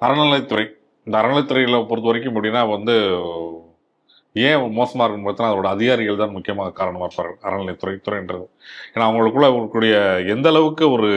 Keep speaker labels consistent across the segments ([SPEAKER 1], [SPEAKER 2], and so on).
[SPEAKER 1] அறநிலைத்துறை இந்த அறநிலைத்துறையில் பொறுத்த வரைக்கும் எப்படின்னா வந்து ஏன் மோசமாக இருக்குன்னு பார்த்தா அதோட அதிகாரிகள் தான் முக்கியமாக காரணமாக இருப்பார்கள் அறநிலைத்துறை துறைன்றது. ஏன்னா அவங்களுக்குள்ள இருக்கக்கூடிய எந்த அளவுக்கு ஒரு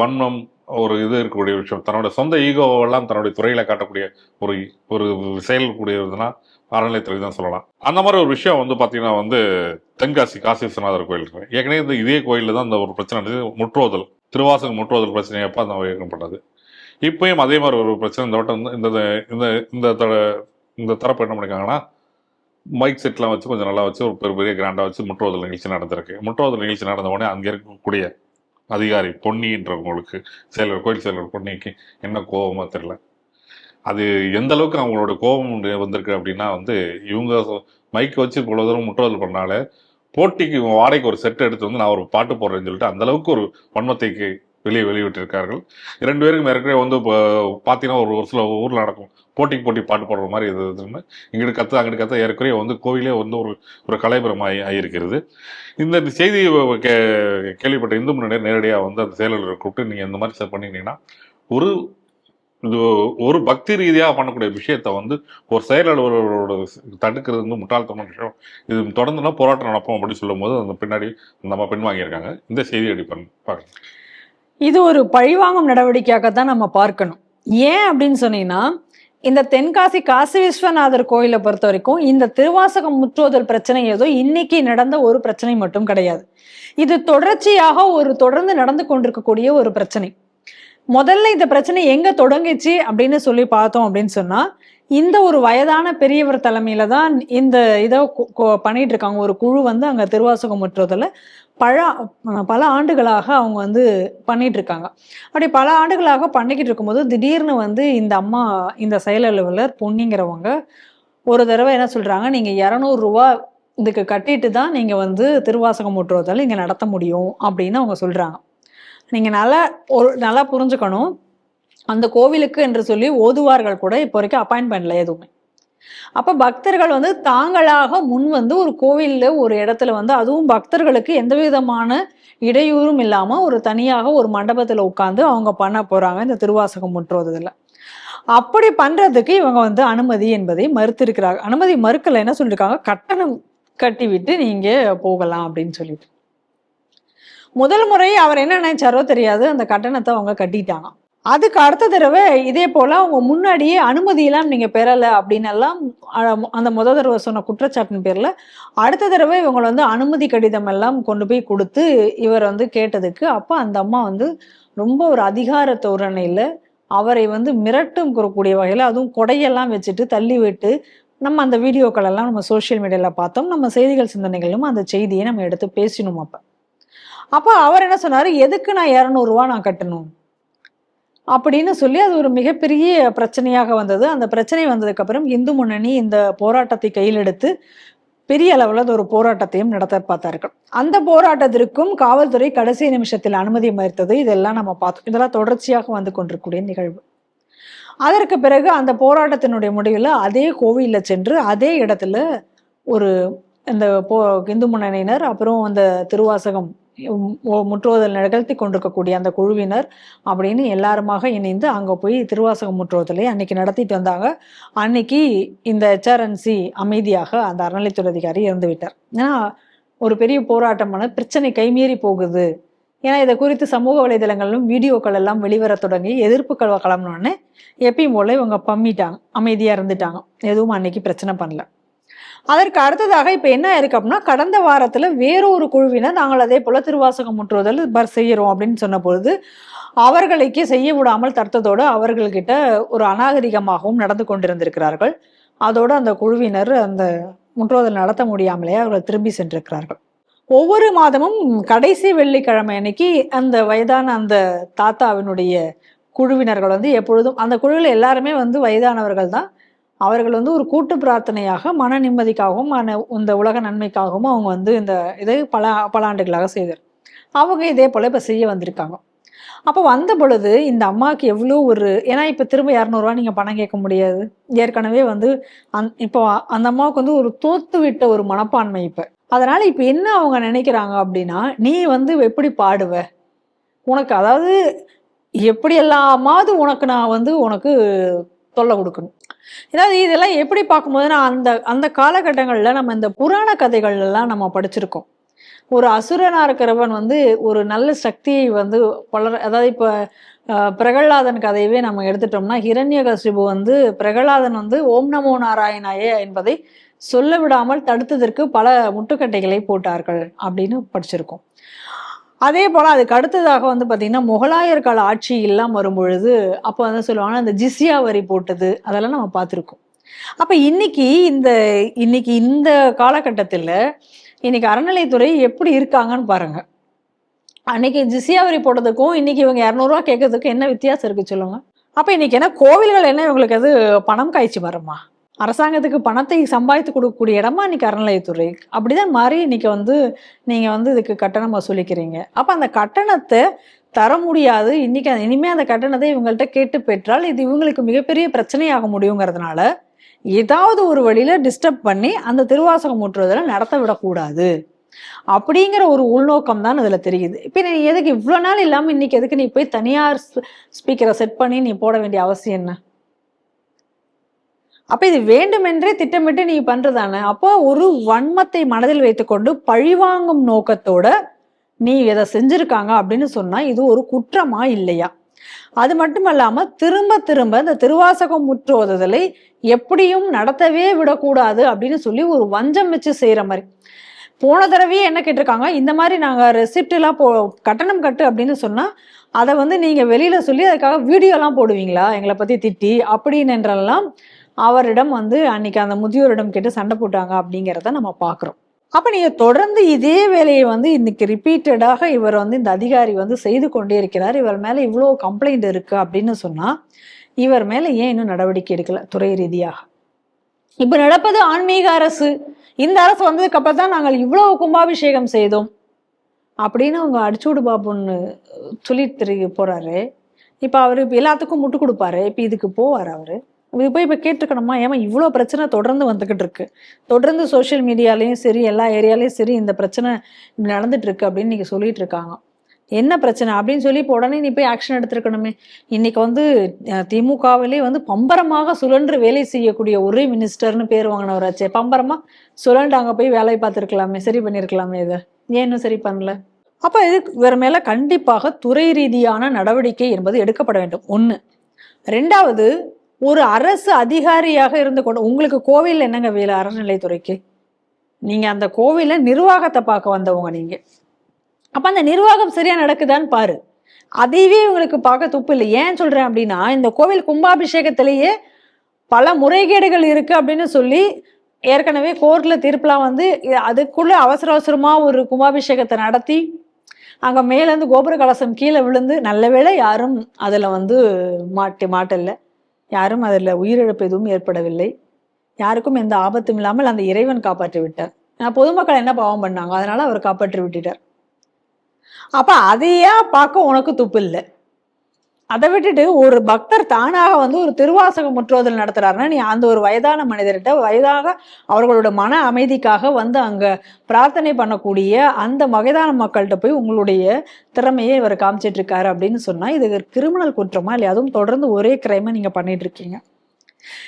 [SPEAKER 1] வன்மம் ஒரு இது இருக்கக்கூடிய விஷயம் தன்னோட சொந்த ஈகோவெல்லாம் தன்னுடைய துறையில் காட்டக்கூடிய ஒரு ஒரு செயல் கூடியதுன்னா அறநிலைத்துறை தான் சொல்லலாம். அந்த மாதிரி ஒரு விஷயம் வந்து பார்த்தீங்கன்னா வந்து தென்காசி காசி விஸ்வநாதர் கோயில் இருக்கு. ஏற்கனவே இந்த இதே கோயிலில் தான் இந்த ஒரு பிரச்சனை முற்றோதல் திருவாசகம் முற்றோதல் பிரச்சனை அப்போ அந்த ஏற்பட்டது இப்பயும் அதே மாதிரி ஒரு பிரச்சனை. இந்த வட்டம் வந்து இந்த இந்த இந்த த- இந்த தரப்பு என்ன பண்ணிருக்காங்கன்னா மைக் செட்லாம் வச்சு கொஞ்சம் நல்லா வச்சு ஒரு பெரிய பெரிய கிராண்டாக வச்சு முற்றோதல் நிகழ்ச்சி நடந்திருக்கு. முற்றோதல் நிகழ்ச்சி நடந்த உடனே அங்கே இருக்கக்கூடிய அதிகாரி பொன்னின்றவங்களுக்கு செயலர் கோயில் செயலர் பொன்னிக்கு என்ன கோபமோ தெரியல. அது எந்த அளவுக்கு அவங்களோட கோபம் வந்திருக்கு அப்படின்னா வந்து இவங்க மைக் வச்சு இவ்வளோ தூரம் முற்றோதல் பண்ணாலே போட்டிக்கு வாடகைக்கு ஒரு செட் எடுத்து வந்து நான் ஒரு பாட்டு போடுறேன்னு சொல்லிட்டு அந்த அளவுக்கு ஒரு வன்மத்தைக்கு வெளியே வெளியிட்டிருக்கார்கள். இரண்டு பேருக்கும் ஏற்கனவே வந்து இப்போ பார்த்தீங்கன்னா ஒரு ஒரு சில ஊரில் நடக்கும். போட்டிக்கு போட்டி பாட்டு போடுற மாதிரி இது இதுன்னு இங்கிட்டு கற்று அங்கிட்டு கற்று ஏற்கனவே வந்து கோவிலே வந்து ஒரு ஒரு கலைபுரம் ஆகி ஆகியிருக்கிறது இந்த செய்தி கே கேள்விப்பட்ட இந்து முன்னணி நேரடியாக வந்து அந்த செயலர்களை கூப்பிட்டு நீங்கள் இந்த மாதிரி சார் பண்ணிட்டீங்கன்னா ஒரு இது ஒரு பக்தி ரீதியாக பண்ணக்கூடிய விஷயத்த வந்து ஒரு செயலாளர்களோட தடுக்கிறது வந்து முட்டாள்தனமான விஷயம். இது தொடர்ந்துனா போராட்டம் நடப்போம் அப்படின்னு சொல்லும்போது அந்த பின்னாடி நம்ம பின்வாங்கியிருக்காங்க. இந்த செய்தி அடி பார்க்கலாம்
[SPEAKER 2] இது ஒரு பழிவாங்கும் நடவடிக்கையாக தான் நம்ம பார்க்கணும். ஏன் அப்படின்னு சொன்னீங்கன்னா இந்த தென்காசி காசி விஸ்வநாதர் கோயிலை பொறுத்த வரைக்கும் இந்த திருவாசகம் முற்றோதல் பிரச்சனை ஏதோ இன்னைக்கு நடந்த ஒரு பிரச்சனை மட்டும் கிடையாது. இது தொடர்ச்சியாக ஒரு தொடர்ந்து நடந்து கொண்டிருக்கக்கூடிய ஒரு பிரச்சனை. முதல்ல இந்த பிரச்சனை எங்க தொடங்குச்சு அப்படின்னு சொல்லி பார்த்தோம் அப்படின்னு சொன்னா இந்த ஒரு வயதான பெரியவர் தலைமையில தான் இந்த இதை பண்ணிட்டு இருக்காங்க. ஒரு குழு வந்து அங்க திருவாசகம் முற்றோதல பல பல ஆண்டுகளாக அவங்க வந்து பண்ணிட்டு இருக்காங்க. அப்படி பல ஆண்டுகளாக பண்ணிக்கிட்டு இருக்கும்போது திடீர்னு வந்து இந்த அம்மா இந்த செயல் அலுவலர் பொன்னிங்கிறவங்க ஒரு தடவை என்ன சொல்றாங்க நீங்க இரநூறுவா இதுக்கு கட்டிட்டு தான் நீங்க வந்து திருவாசகம் முற்றுவதால் இங்க நடத்த முடியும் அப்படின்னு அவங்க சொல்றாங்க. நீங்க நல்லா ஒரு நல்லா புரிஞ்சுக்கணும். அந்த கோவிலுக்கு என்று சொல்லி ஓதுவார்கள் கூட இப்போ வரைக்கும் அப்பாயின்ட் பண்ணல எதுவுமே. அப்ப பக்தர்கள் வந்து தாங்களாக முன் வந்து ஒரு கோவில்ல ஒரு இடத்துல வந்து அதுவும் பக்தர்களுக்கு எந்த விதமான இடையூறும் இல்லாம ஒரு தனியாக ஒரு மண்டபத்துல உட்காந்து அவங்க பண்ண போறாங்க இந்த திருவாசகம் முற்றுவதில் அப்படி பண்றதுக்கு இவங்க வந்து அனுமதி என்பதை மறுத்திருக்கிறாங்க அனுமதி மறுக்கல என்ன சொல்லியிருக்காங்க கட்டணம் கட்டி விட்டு நீங்க போகலாம் அப்படின்னு சொல்லிட்டு. முதல் முறை அவர் என்ன நினைச்சாரோ தெரியாது. அந்த கட்டணத்தை அவங்க கட்டிட்டாங்க. அதுக்கு அடுத்த தடவை இதே போல அவங்க முன்னாடியே அனுமதியெல்லாம் நீங்க பெறல அப்படின்னு எல்லாம் அந்த முத தடவை சொன்ன குற்றச்சாட்டின் பேர்ல அடுத்த தடவை இவங்களை வந்து அனுமதி கடிதம் எல்லாம் கொண்டு போய் கொடுத்து இவர் வந்து கேட்டதுக்கு அப்போ அந்த அம்மா வந்து ரொம்ப ஒரு அதிகார தோரணையில அவரை வந்து மிரட்டும் கூறக்கூடிய வகையில் அதுவும் கொடையெல்லாம் வச்சுட்டு தள்ளி விட்டு நம்ம அந்த வீடியோக்கள் எல்லாம் நம்ம சோஷியல் மீடியால பார்த்தோம். நம்ம செய்திகள் சிந்தனைகளிலும் அந்த செய்தியை நம்ம எடுத்து பேசினோம் அப்ப. அப்போ அவர் என்ன சொன்னாரு? எதுக்கு நான் இரநூறுவா நான் கட்டணும்? அப்படின்னு சொல்லி அது ஒரு மிகப்பெரிய பிரச்சனையாக வந்தது. அந்த பிரச்சனை வந்ததுக்கப்புறம் இந்து முன்னணி இந்த போராட்டத்தை கையில் எடுத்து பெரிய அளவில் அது ஒரு போராட்டத்தையும் நடத்த பார்த்தார்கள். அந்த போராட்டத்திற்கும் காவல்துறை கடைசி நிமிஷத்தில் அனுமதி மறுத்தது. இதெல்லாம் நம்ம பார்த்தோம் இதெல்லாம் தொடர்ச்சியாக வந்து கொண்டிருக்கக்கூடிய நிகழ்வு. அதற்கு பிறகு அந்த போராட்டத்தினுடைய முடிவில் அதே கோவிலில் சென்று அதே இடத்துல ஒரு இந்த போ இந்து முன்னணியினர் அப்புறம் அந்த திருவாசகம் முற்றுவதல் நிகழ்த்தி கொண்டிருக்கக்கூடிய அந்த குழுவினர் அப்படின்னு எல்லாருமாக இணைந்து அங்கே போய் திருவாசகம் முற்றுவதலை அன்னைக்கு நடத்திட்டு வந்தாங்க. அன்னைக்கு இந்த ஹெச்ஆர்என்சி அமைதியாக அந்த அறநிலைத்துறை அதிகாரி இறந்து விட்டார். ஏன்னா ஒரு பெரிய போராட்டமான பிரச்சனை கைமீறி போகுது. ஏன்னா இதை குறித்து சமூக வலைதளங்களிலும் வீடியோக்கள் எல்லாம் வெளிவர தொடங்கி எதிர்ப்புகள் கிளம்பினோடனே எப்பயும் போல இவங்க பம்மிட்டாங்க அமைதியாக இருந்துட்டாங்க. எதுவும் அன்னைக்கு பிரச்சனை பண்ணல. அதற்கு அடுத்ததாக இப்போ என்ன இருக்கு அப்படின்னா கடந்த வாரத்தில் வேறொரு குழுவினர் நாங்கள் அதே போல் திருவாசகம் முற்றுவதில் பர் செய்கிறோம் அப்படின்னு சொன்ன பொழுது அவர்களுக்கே செய்ய விடாமல் தடுத்ததோடு அவர்கள்கிட்ட ஒரு அநாகரிகமாகவும் நடந்து கொண்டிருந்திருக்கிறார்கள். அதோடு அந்த குழுவினர் அந்த முற்றுவதல் நடத்த முடியாமலே அவர்கள் திரும்பி சென்றிருக்கிறார்கள். ஒவ்வொரு மாதமும் கடைசி வெள்ளிக்கிழமை அன்னைக்கு அந்த வயதான அந்த தாத்தாவினுடைய குழுவினர்கள் வந்து எப்பொழுதும் அந்த குழுவில் எல்லாருமே வந்து வயதானவர்கள் தான். அவர்கள் வந்து ஒரு கூட்டு பிரார்த்தனையாக மன நிம்மதிக்காகவும் மன இந்த உலக நன்மைக்காகவும் அவங்க வந்து இந்த இதை பல பல ஆண்டுகளாக செய்தார். அவங்க இதே போல இப்போ செய்ய வந்திருக்காங்க. அப்போ வந்த பொழுது இந்த அம்மாவுக்கு எவ்வளோ ஒரு ஏன்னா இப்போ திரும்ப இரநூறுவா நீங்கள் பணம் கேட்க முடியாது. ஏற்கனவே வந்து அந் இப்போ அந்த அம்மாவுக்கு வந்து ஒரு தோத்து விட்ட ஒரு மனப்பான்மை இப்போ. அதனால் இப்போ என்ன அவங்க நினைக்கிறாங்க அப்படின்னா நீ வந்து எப்படி பாடுவ? உனக்கு அதாவது எப்படி எல்லாமாவது உனக்கு நான் வந்து உனக்கு தொல்லை கொடுக்கணும். ஏதாவது இதெல்லாம் எப்படி பார்க்கும்போது நான் அந்த அந்த காலகட்டங்களில் நம்ம இந்த புராண கதைகள்லாம் எல்லாம் நம்ம படிச்சிருக்கோம். ஒரு அசுரனா இருக்கிறவன் வந்து ஒரு நல்ல சக்தியை வந்து வளர அதாவது இப்போ பிரகலாதன் கதையவே நம்ம எடுத்துட்டோம்னா ஹிரண்யகசிபு வந்து பிரகலாதன் வந்து ஓம் நமோ நாராயணாய என்பதை சொல்ல விடாமல் தடுத்ததற்கு பல முட்டுக்கட்டைகளை போட்டார்கள் அப்படின்னு படிச்சிருக்கோம். அதே போல் அதுக்கு அடுத்ததாக வந்து பார்த்திங்கன்னா முகலாயர் கால ஆட்சி எல்லாம் வரும்பொழுது அப்போ வந்து சொல்லுவாங்க அந்த ஜிஸ்யா வரி போட்டது அதெல்லாம் நம்ம பார்த்துருக்கோம். அப்போ இன்னைக்கு இந்த இன்னைக்கு இந்த காலகட்டத்தில் இன்னைக்கு அறநிலைத்துறை எப்படி இருக்காங்கன்னு பாருங்க. அன்னைக்கு ஜிஸ்யா வரி போட்டதுக்கும் இன்னைக்கு இவங்க இரநூறுவா கேட்கறதுக்கும் என்ன வித்தியாசம் இருக்கு சொல்லுங்க. அப்போ இன்னைக்கு என்ன கோவில்கள் என்ன இவங்களுக்கு அது பணம் காய்ச்சி வரமா? அரசாங்கத்துக்கு பணத்தை சம்பாதித்து கொடுக்கக்கூடிய இடமா இன்னைக்கு அறநிலையத்துறை அப்படிதான் மாறி இன்னைக்கு வந்து நீங்க வந்து இதுக்கு கட்டணம் வசூலிக்கிறீங்க. அப்ப அந்த கட்டணத்தை தர முடியாது. இன்னைக்கு அந்த- இனிமே அந்த கட்டணத்தை இவங்கள்ட்ட கேட்டு பெற்றால் இது இவங்களுக்கு மிகப்பெரிய பிரச்சனையாக முடியுங்கிறதுனால ஏதாவது ஒரு வழியில டிஸ்டர்ப் பண்ணி அந்த திருவாசகம் முற்றுவதில் நடத்த விடக்கூடாது. அப்படிங்கிற ஒரு உள்நோக்கம் தான் இதுல தெரியுது. இப்போ நீ எதுக்கு இவ்வளோ நாள் இல்லாம இன்னைக்கு எதுக்கு நீ போய் தனியார் ஸ்பீக்கரை செட் பண்ணி நீ போட வேண்டிய அவசியம் என்ன? அப்ப இது வேண்டுமென்றே திட்டமிட்டு நீ பண்றதானே? அப்போ ஒரு வன்மத்தை மனதில் வைத்துக்கொண்டு பழிவாங்கும் நோக்கத்தோட நீ இதை செஞ்சிருக்காங்க அப்படின்னு சொன்னா இது ஒரு குற்றமா இல்லையா? அது மட்டும் இல்லாம திரும்ப திரும்ப இந்த திருவாசகம் முற்றுவதலை எப்படியும் நடத்தவே விடக்கூடாது அப்படின்னு சொல்லி ஒரு வஞ்சம் வச்சு செய்யற மாதிரி. போன தடவையே என்ன கேட்டிருக்காங்க? இந்த மாதிரி நாங்க ரெசிப்ட் எல்லாம் போ கட்டணம் கட்டு அப்படின்னு சொன்னா அதை வந்து நீங்க வெளியில சொல்லி அதுக்காக வீடியோ எல்லாம் போடுவீங்களா? எங்களை பத்தி திட்டி அப்படின்னு என்றெல்லாம் அவரிடம் வந்து அன்னைக்கு அந்த முதியோரிடம் கேட்டு சண்டை போட்டாங்க அப்படிங்கிறத நம்ம பார்க்குறோம். அப்போ நீங்கள் தொடர்ந்து இதே வேலையை வந்து இன்னைக்கு ரிப்பீட்டடாக இவர் வந்து இந்த அதிகாரி வந்து செய்து கொண்டே இருக்கிறார். இவர் மேலே இவ்வளோ கம்ப்ளைண்ட் இருக்குது அப்படின்னு சொன்னால் இவர் மேலே ஏன் இன்னும் நடவடிக்கை எடுக்கல துறை ரீதியாக? இப்போ நடப்பது ஆன்மீக அரசு. இந்த அரசு வந்ததுக்கு அப்புறம் தான் நாங்கள் இவ்வளோ கும்பாபிஷேகம் செய்தோம் அப்படின்னு அவங்க அடிச்சுடு பாபுன்னு சொல்லி திரு போகிறாரு இப்போ அவர் இப்போ எல்லாத்துக்கும் முட்டு கொடுப்பாரு. இப்போ இதுக்கு போவார் அவர்? இது போய் இப்போ கேட்டிருக்கணுமா? ஏமா இவ்வளோ பிரச்சனை தொடர்ந்து வந்துக்கிட்டு இருக்கு. தொடர்ந்து சோஷியல் மீடியாலையும் சரி எல்லா ஏரியாலையும் சரி இந்த பிரச்சனை இப்படி நடந்துட்டு இருக்கு அப்படின்னு நீங்க சொல்லிட்டு இருக்காங்க. என்ன பிரச்சனை? அப்படின்னு சொல்லி இப்போ உடனே நீ போய் ஆக்ஷன் எடுத்திருக்கணுமே. இன்னைக்கு வந்து திமுகவிலே வந்து பம்பரமாக சுழன்று வேலை செய்யக்கூடிய ஒரே மினிஸ்டர்னு பேர் வாங்கினவராச்சே. பம்பரமா சுழண்டு அங்கே போய் வேலை பார்த்துருக்கலாமே சரி பண்ணியிருக்கலாமே இதை. ஏன் இன்னும் சரி பண்ணல? அப்போ இது இவர் மேல கண்டிப்பாக துறை ரீதியான நடவடிக்கை என்பது எடுக்கப்பட வேண்டும். ஒன்று ரெண்டாவது ஒரு அரசு அதிகாரியாக இருந்து கொண்டு உங்களுக்கு கோவில் என்னங்க வேலை அறநிலைத்துறைக்கு நீங்க அந்த கோவில நிர்வாகத்தை பார்க்க வந்தவங்க நீங்க. அப்ப அந்த நிர்வாகம் சரியா நடக்குதான்னு பாரு. அதையவே உங்களுக்கு பார்க்க துப்பு இல்லை. ஏன் சொல்றேன் அப்படின்னா இந்த கோவில் கும்பாபிஷேகத்திலேயே பல முறைகேடுகள் இருக்கு அப்படின்னு சொல்லி ஏற்கனவே கோர்ட்ல தீர்ப்புலாம் வந்து அதுக்குள்ளே அதுக்குள்ள அவசர அவசரமா ஒரு கும்பாபிஷேகத்தை நடத்தி அங்க மேலேருந்து கோபுர கலசம் கீழே விழுந்து நல்ல வேளை யாரும் அதுல வந்து மாட்டி மாட்டல. யாரும் அதில் உயிரிழப்பு எதுவும் ஏற்படவில்லை. யாருக்கும் எந்த ஆபத்தும் இல்லாமல் அந்த இறைவன் காப்பாற்றி விட்டார். ஆனால் பொதுமக்கள் என்ன பாவம் பண்ணாங்க? அதனால அவர் காப்பாற்றி விட்டுட்டார். அப்போ அதையா பார்க்க உனக்கு துப்பு இல்லை. அதை விட்டுட்டு ஒரு பக்தர் தானாக வந்து ஒரு திருவாசகம் முற்றுவதல் நடத்துறாருன்னா நீ அந்த ஒரு வயதான மனிதர்கிட்ட வயதாக அவர்களோட மன அமைதிக்காக வந்து அங்க பிரார்த்தனை பண்ணக்கூடிய அந்த வயதான மக்கள்கிட்ட போய் உங்களுடைய திறமையை இவர் காமிச்சிட்டு இருக்காரு அப்படின்னு சொன்னா இது ஒரு கிரிமினல் குற்றமா இல்லையா? அதுவும் தொடர்ந்து ஒரே கிரைமை நீங்க பண்ணிட்டு இருக்கீங்க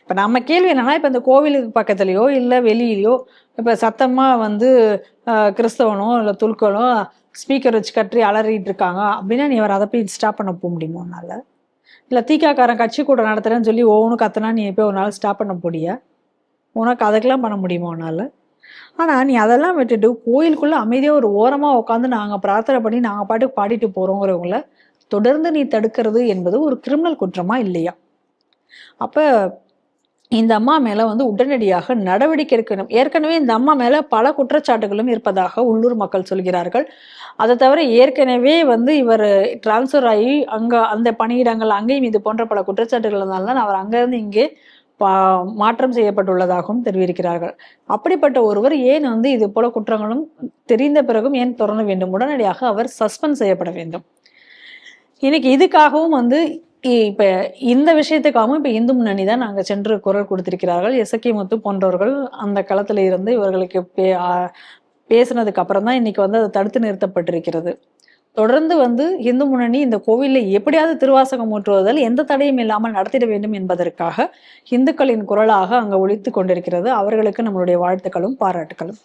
[SPEAKER 2] இப்ப நம்ம கேள்வி என்னன்னா இப்ப இந்த கோவிலுக்கு பக்கத்துலயோ இல்ல வெளியிலயோ இப்ப சத்தமா வந்து கிறிஸ்தவனோ இல்ல துல்கனோ ஸ்பீக்கர் வச்சு கட்டி அலறிட்டு இருக்காங்க. அப்படின்னா நீ அவர் அதை போய் ஸ்டாப் பண்ண போக முடியுமா உன்னால? இல்லை தீக்காக்காரன் கட்சி கூட நடத்துறேன்னு சொல்லி ஒவ்வொன்று கத்துனா நீ போய் ஒரு நாள் ஸ்டாப் பண்ண முடியா உனக்கு அதுக்கெல்லாம் பண்ண முடியுமா உன்னால? ஆனால் நீ அதெல்லாம் விட்டுட்டு கோயிலுக்குள்ளே அமைதியாக ஒரு ஓரமாக உட்காந்து நாங்கள் பிரார்த்தனை பண்ணி நாங்கள் பாட்டுக்கு பாடிட்டு போகிறோங்கிறவங்கள தொடர்ந்து நீ தடுக்கிறது என்பது ஒரு கிரிமினல் குற்றமா இல்லையா? அப்போ இந்த அம்மா மேல வந்து உடனடியாக நடவடிக்கை எடுக்கணும். ஏற்கனவே இந்த அம்மா மேல பல குற்றச்சாட்டுகளும் இருப்பதாக உள்ளூர் மக்கள் சொல்கிறார்கள். அதை தவிர ஏற்கனவே வந்து இவர் டிரான்ஸ்ஃபர் ஆகி அங்க அந்த பணியிடங்கள் அங்கேயும் இது போன்ற பல குற்றச்சாட்டுகள் இருந்தால்தான் தான் அவர் அங்கிருந்து இங்கே பா- மாற்றம் செய்யப்பட்டுள்ளதாகவும் தெரிவிக்கிறார்கள். அப்படிப்பட்ட ஒருவர் ஏன் வந்து இது போல குற்றங்களும் தெரிந்த பிறகும் ஏன் தொடர வேண்டும்? உடனடியாக அவர் சஸ்பெண்ட் செய்யப்பட வேண்டும். இன்னைக்கு இதுக்காகவும் வந்து இப்ப இந்த விஷயத்துக்காகவும் இப்ப இந்து முன்னணி தான் நாங்க சென்று குரல் கொடுத்திருக்கிறார்கள். எசக்கி முத்து போன்றவர்கள் அந்த களத்துல இருந்து இவர்களுக்கு பே- ஆ, பேசுனதுக்கு அப்புறம் தான் இன்னைக்கு வந்து அது தடுத்து நிறுத்தப்பட்டிருக்கிறது. தொடர்ந்து வந்து இந்து முன்னணி இந்த கோவிலில் எப்படியாவது திருவாசகம் ஊற்றுவதால் எந்த தடையும் இல்லாமல் நடத்திட வேண்டும் என்பதற்காக இந்துக்களின் குரலாக அங்கு ஒழித்து கொண்டிருக்கிறது. அவர்களுக்கு நம்மளுடைய வாழ்த்துக்களும் பாராட்டுகளும்